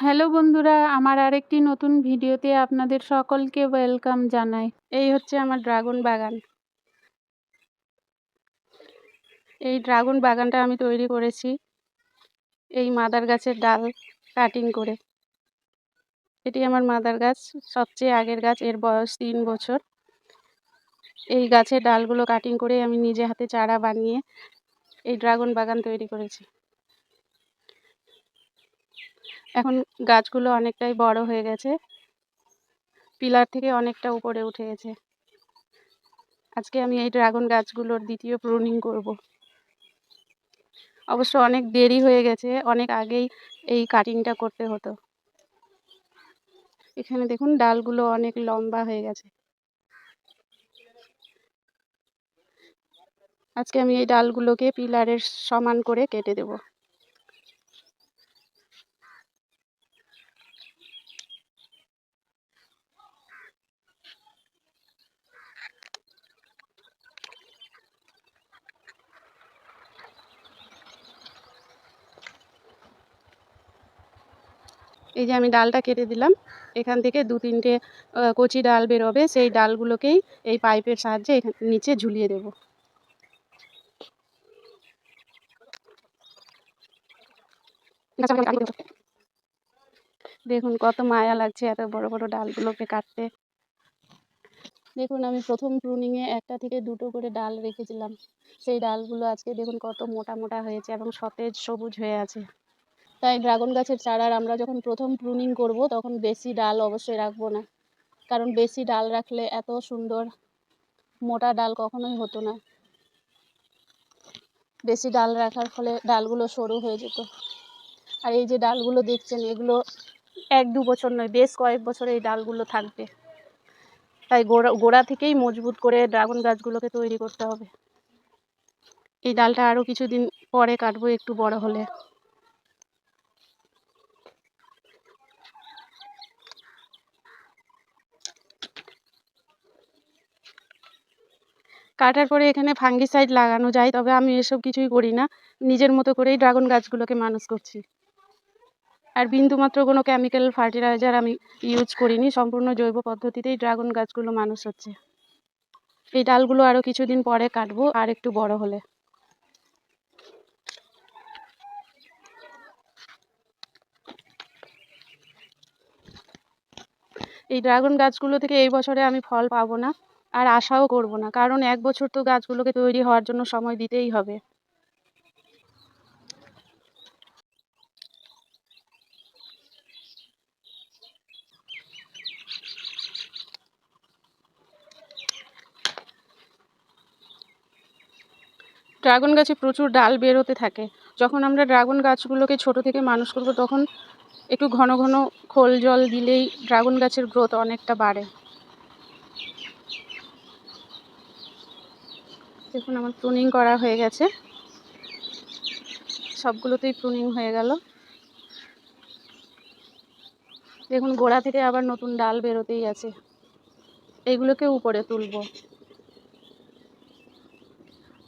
Hello বন্ধুরা, আমার আরেকটি নতুন ভিডিওতে আপনাদের সকলকে ওয়েলকাম জানাই। এই হচ্ছে আমার ড্রাগন বাগান। এই ড্রাগন বাগানটা আমি তৈরি করেছি। এই মাদার গাছের ডাল কাটিং করে। এটি আমার মাদার গাছ, সবচেয়ে আগের গাছ, এর বয়স তিন বছর। এই গাছের ডালগুলো কাটিং করে আমি নিজে হাতে চারা বানিয়ে এই ড্রাগন বাগান তৈরি করেছি। এখন গাছগুলো অনেকটাই বড় হয়ে গেছে। পিলার থেকে অনেকটা উপরে উঠে গেছে। আজকে আমি এই ড্রাগন গাছগুলোর দ্বিতীয় প্রুনিং করব। অবশ্য অনেক দেরি হয়ে গেছে, অনেক আগেই এই কাটিংটা করতে হতো। এখানে দেখুন, ডালগুলো অনেক লম্বা হয়ে গেছে। আজকে আমি এই ডালগুলোকে পিলারের সমান করে কেটে দেবো। এই যে আমি ডালটা কেটে দিলাম, এখান থেকে দু তিনটে কচি ডাল বেরোবে, সেই ডালগুলোকেই এই পাইপের সাহায্যে নিচে ঝুলিয়ে দেব। দেখুন কত মায়া লাগছে এত বড় বড় ডালগুলোকে কাটতে। দেখুন আমি প্রথম প্রুনিংয়ে একটা থেকে দুটো করে ডাল রেখেছিলাম। সেই ডালগুলো আজকে দেখুন কত মোটা মোটা হয়েছে এবং সতেজ সবুজ হয়ে আছে। তাই ড্রাগন গাছের চারার আমরা যখন প্রথম প্রুনিং করব, তখন বেশি ডাল অবশ্যই রাখব না। কারণ বেশি ডাল রাখলে এত সুন্দর মোটা ডাল কখনোই হতো না। বেশি ডাল রাখার ফলে ডালগুলো সরু হয়ে যেত। আর এই যে ডালগুলো দেখছেন, এগুলো এক দু বছর নয়, বেশ কয়েক বছর এই ডালগুলো থাকবে। তাই গোড়া গোড়া থেকেই মজবুত করে ড্রাগন গাছগুলোকে তৈরি করতে হবে। এই ডালটা আরও কিছুদিন পরে কাটবো একটু বড় হলে। কাটার পরে এখানে ফাঙ্গিসাইড লাগানো যায়, তবে আমি এসব কিছুই করি না। নিজের মতো করেই ড্রাগন গাছগুলোকে মানুষ করছি। আর বিন্দুমাত্র কোনো কেমিক্যাল ফার্টিলাইজার আমি ইউজ করিনি, সম্পূর্ণ জৈব পদ্ধতিতেই ড্রাগন গাছগুলো মানুষ হচ্ছে। এই ডালগুলো আরও কিছুদিন পরে কাটবো, আর একটু বড় হলে। এই ড্রাগন গাছগুলো থেকে এই বছরে আমি ফল পাবো না। আর আশাও করব না। কারণ এক বছর তো গাছগুলোকে তৈরি হওয়ার জন্য সময় দিতেই হবে। ড্রাগন গাছে প্রচুর ডাল বেরোতে থাকে। যখন আমরা ড্রাগন গাছগুলোকে ছোট থেকে মানুষ করব, তখন একটু ঘন ঘন খোল জল দিলেই ড্রাগন গাছের গ্রোথ অনেকটা বাড়ে। দেখুন, আমার প্রুনিং করা হয়ে গেছে। সবগুলোতেই প্রুনিং হয়ে গেল। দেখুন, গোড়া থেকে আবার নতুন ডাল বেরোতেই আছে। এইগুলোকে উপরে তুলব।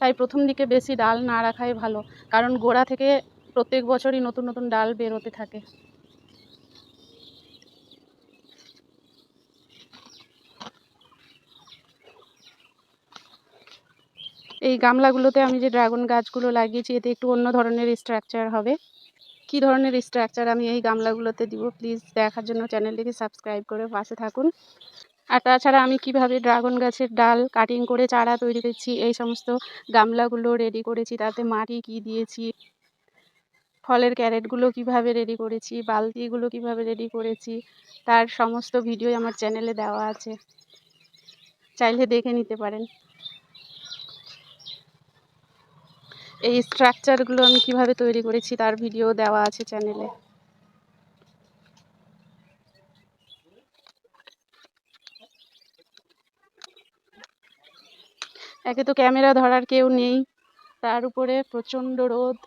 তাই প্রথম দিকে বেশি ডাল না রাখাই ভালো, কারণ গোড়া থেকে প্রত্যেক বছরই নতুন নতুন ডাল বেরোতে থাকে। এই গামলাগুলোতে আমি যে ড্রাগন গাছগুলো লাগিয়েছি, এতে একটু অন্য ধরনের স্ট্রাকচার হবে। কি ধরনের স্ট্রাকচার আমি এই গামলাগুলোতে দিব প্লিজ দেখার জন্য চ্যানেলটিকে সাবস্ক্রাইব করে পাশে থাকুন। আর তাছাড়া আমি কীভাবে ড্রাগন গাছের ডাল কাটিং করে চারা তৈরি করেছি, এই সমস্ত গামলাগুলো রেডি করেছি, তাতে মাটি কি দিয়েছি, ফলের ক্যারেটগুলো কীভাবে রেডি করেছি, বালতিগুলো কীভাবে রেডি করেছি, তার সমস্ত ভিডিও আমার চ্যানেলে দেওয়া আছে। চাইলে দেখে নিতে পারেন। এই স্ট্রাকচারগুলো আমি কীভাবে তৈরি করেছি তার ভিডিও দেওয়া আছে চ্যানেলে একে তো ক্যামেরা ধরার কেউ নেই, তার উপরে প্রচণ্ড রোদ।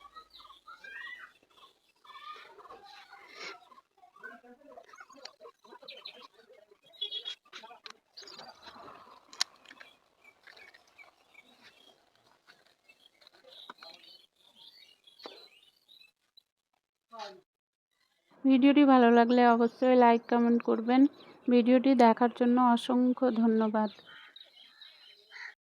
ভিডিওটি ভালো লাগলে অবশ্যই লাইক কমেন্ট করবেন। ভিডিওটি দেখার জন্য অসংখ্য ধন্যবাদ।